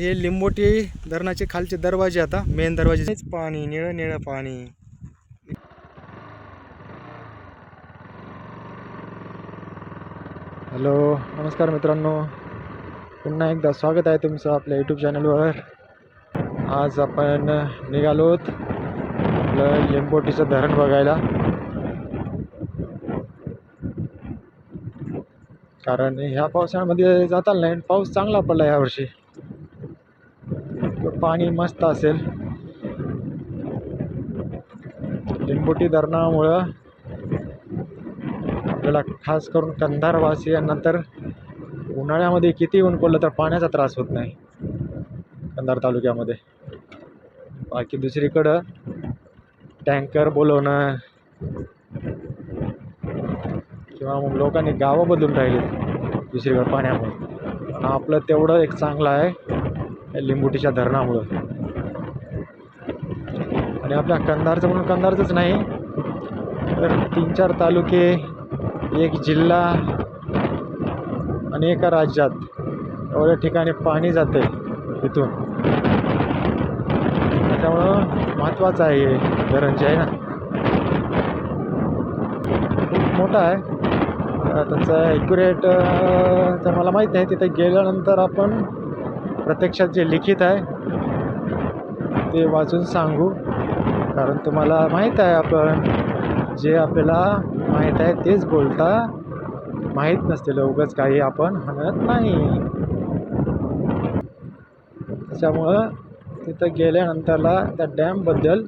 हे लिंबोटी धरणाचे खालचे दरवाजे आता मेन दरवाजे. पाणी निळं निळं पाणी. हॅलो नमस्कार मित्रांनो. पुन्हा एकदा स्वागत आहे तुमचं आपल्या यूट्यूब चॅनलवर आज आपण निघालोत आपलं लिंबोटीचं धरण बघायला. कारण ह्या पावसाळ्यामध्ये जाताल नाही पाऊस चांगला पडला यावर्षी पाणी मस्त असेल. लिंबोटी धरणामुळं आपल्याला खास करून कंधारवासियांनंतर उन्हाळ्यामध्ये किती ऊन पडलं तर पाण्याचा त्रास होत नाही. कंधार तालुक्यामध्ये. बाकी दुसरीकडं टँकर बोलवणं किंवा मग लोकांनी गावं बदलून राहिली दुसरीकडं पाण्यामुळे. आपलं तेवढं एक चांगलं आहे. लिंबोटीच्या धरणामुळं. आणि आपल्या कंधारचं म्हणून कंधारचंच नाही तर तीन चार तालुके एक जिल्हा आणि एका राज्यात. एवढ्या ठिकाणी पाणी जाते इथून. त्याच्यामुळं महत्त्वाचं आहे हे धरण जे आहे ना? खूप मोठा आहे. त्यांचं त्याचं ॲक्युरेट तर मला माहीत नाही तिथे गेल्यानंतर आपण प्रत्यक्षात जे लिखित आहे ते वाचून सांगू. कारण तुम्हाला माहीत आहे आपण जे आपल्याला माहीत आहे तेच बोलता. माहीत नसते उगाच काही आपण म्हणत नाही. त्याच्यामुळं तिथं गेल्यानंतरला त्या डॅमबद्दल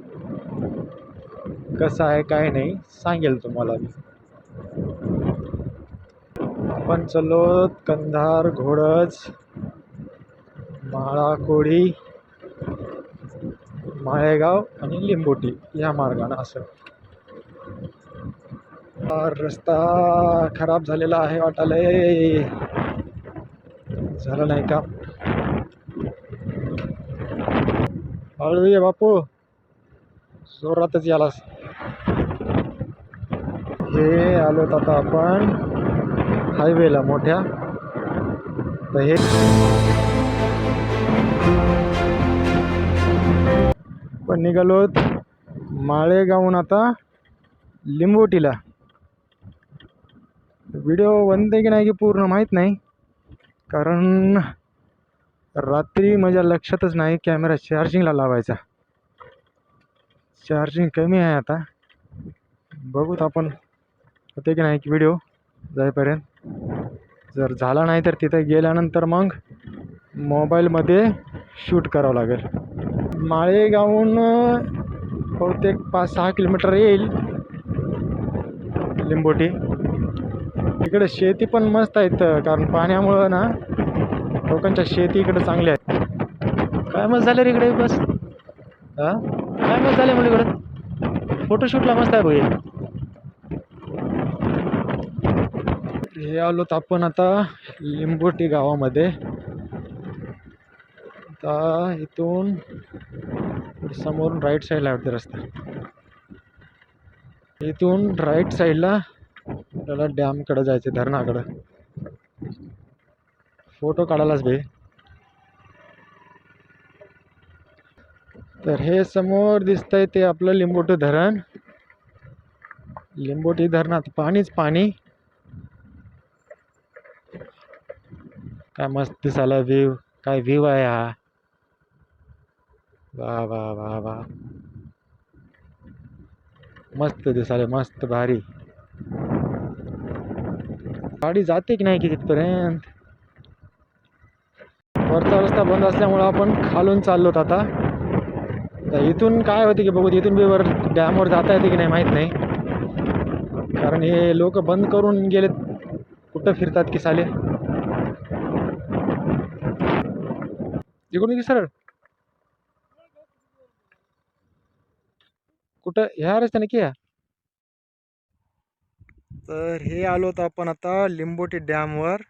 कसं आहे काय नाही सांगेल तुम्हाला मी. आपण चलो कंधार घोडज माळा कोळी माळेगाव आणि लिंबोटी या मार्गानं असं. रस्ता खराब झालेला आहे वाटायला. झालं नाही का हळू ये बापू. जोरातच यालास. हे आलोत आता आपण हायवेला मोठ्या. तर हे पण आहोत माळेगावहून आता लिंबोटीला. व्हिडिओ बनते की नाही की पूर्ण माहीत नाही कारण रात्री माझ्या लक्षातच नाही कॅमेरा चार्जिंगला लावायचा. चार्जिंग कमी आहे आता. बघूत आपण होते की नाही की व्हिडिओ जाईपर्यंत. जर झाला नाही तर तिथे गेल्यानंतर मग मोबाईलमध्ये शूट करावं लागेल. माळेगावहून बहुतेक पाच सहा किलोमीटर येईल. लिंबोटी. इकडे शेती पण मस्त आहेत कारण पाण्यामुळं ना लोकांच्या शेती इकडे चांगल्या आहेत. काय मस्त झालं रे इकडे बस. हा? काय मस्त झालं म्हणजे इकडं? फोटोशूटला मस्त आहे भाई. हे आलोत आपण आता लिंबोटी गावामध्ये. आता इथून समोरून राईट साईडला वाटते रस्ता. इथून राईट साईडला आपल्याला डॅमकडं जायचं धरणाकडं. फोटो काढायलाच बे. तर हे समोर दिसतंय ते आपलं लिंबोटी धरण. लिंबोटी धरणात पाणीच पाणी. काय मस्त दिसायला व्ह्यू काय व्ह्यू आहे हा. वा वा वा वा. मस्त दिसाले मस्त भारी. गाडी जाते की नाही की तिथपर्यंत? वरचा रस्ता बंद असल्यामुळं आपण खालून चाललोत आता. तर इथून काय होते की बघू इथून बी वर डॅमवर जाता येते की नाही माहीत नाही. कारण हे लोक बंद करून गेलेत कुठं फिरतात की साले? इकडून की सरळ? कुठं? ह्या रस्त्याने की ह्या? तर हे आलो होतो आपण आता लिंबोटी डॅमवर.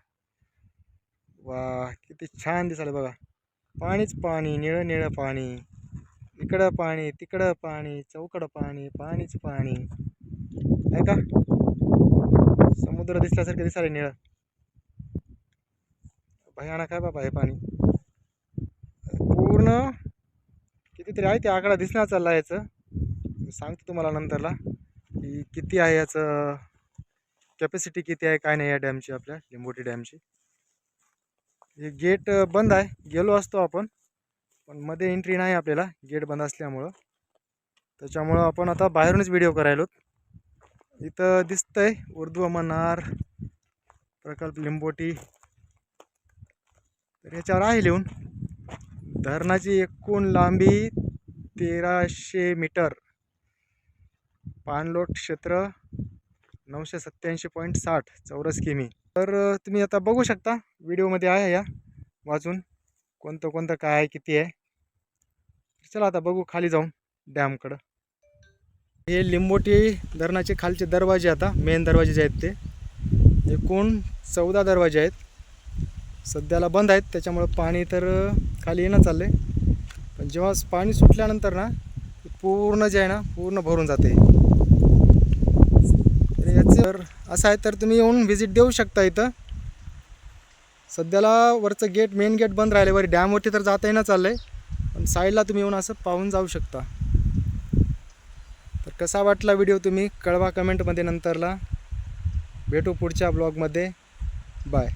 वा किती छान दिसायला बघा. पाणीच पाणी निळं निळं पाणी. इकडं पाणी तिकडं पाणी चौकडं पाणी पाणीच पाणी. आहे का? समुद्र दिसल्यासारखं दिसायला निळं. भयानक आहे बाबा हे पाणी. पूर्ण कितीतरी आहे ते आकडा दिसणार चालला याचं. मी सांगतो तुम्हाला नंतरला की किती आहे याचं कॅपॅसिटी किती आहे काय नाही या डॅमची आपल्या लिंबोटी डॅमची हे गेट बंद आहे गेलो असतो आपण पण मध्ये एंट्री नाही आपल्याला गेट बंद असल्यामुळं. त्याच्यामुळं आपण आता बाहेरूनच व्हिडिओ करायलो इथं दिसतंय उर्दू अमरनार प्रकल्प लिंबोटी. तर याच्यावर आहे लिहून. धरणाची एकूण लांबी तेराशे मीटर. पाणलोट क्षेत्र नऊशे सत्त्याऐंशी पॉईंट साठ चौरस किमी. तर तुम्ही आता बघू शकता व्हिडिओमध्ये आहे या वाचून. कोणतं कोणतं काय आहे किती आहे. चला आता बघू खाली जाऊन डॅमकडं. हे लिंबोटी धरणाचे खालचे दरवाजे आता मेन दरवाजे जे आहेत ते. एकूण चौदा दरवाजे आहेत. सध्याला बंद आहेत त्याच्यामुळं पाणी तर खाली येणं चाललं आहे पण जेव्हा पाणी सुटल्यानंतर ना ते पूर्ण जे आहे ना पूर्ण भरून जाते. तर असं आहे तर तुम्ही येऊन व्हिजिट देऊ शकता इथं. सध्याला वरचं गेट मेन गेट बंद राहिले वर डॅमवरती तर जाता येणं चाललं आहे पण साईडला तुम्ही येऊन असं पाहून जाऊ शकता. तर कसा वाटला व्हिडिओ तुम्ही? कळवा कमेंटमध्ये नंतरला. भेटू पुढच्या ब्लॉगमध्ये बाय